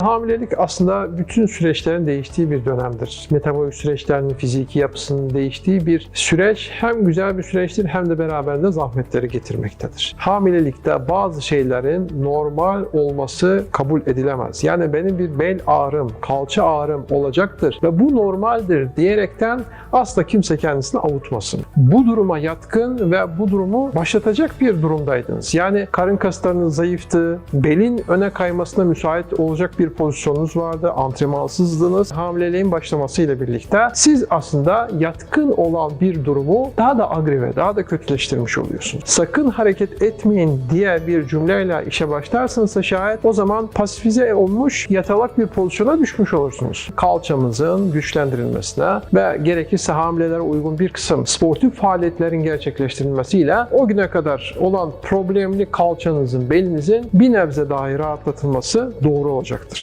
Hamilelik aslında bütün süreçlerin değiştiği bir dönemdir. Metabolik süreçlerin fiziki yapısının değiştiği bir süreç hem güzel bir süreçtir hem de beraberinde zahmetleri getirmektedir. Hamilelikte bazı şeylerin normal olması kabul edilemez. Yani benim bir bel ağrım, kalça ağrım olacaktır ve bu normaldir diyerekten asla kimse kendisini avutmasın. Bu duruma yatkın ve bu durumu başlatacak bir durumdaydınız. Yani karın kaslarınız zayıftı, belin öne kaymasına müsait olacak bir pozisyonunuz vardı, antrenmansızdınız. Hamileliğin başlamasıyla birlikte siz aslında yatkın olan bir durumu daha da agrive, daha da kötüleştirmiş oluyorsunuz. Sakın hareket etmeyin diye bir cümleyle işe başlarsanız şayet o zaman pasifize olmuş yatalak bir pozisyona düşmüş olursunuz. Kalçamızın güçlendirilmesine ve gerekirse hamilelere uygun bir kısım sportif faaliyetlerin gerçekleştirilmesiyle o güne kadar olan problemli kalçanızın, belinizin bir nebze dahi rahatlatılması doğru olacaktır.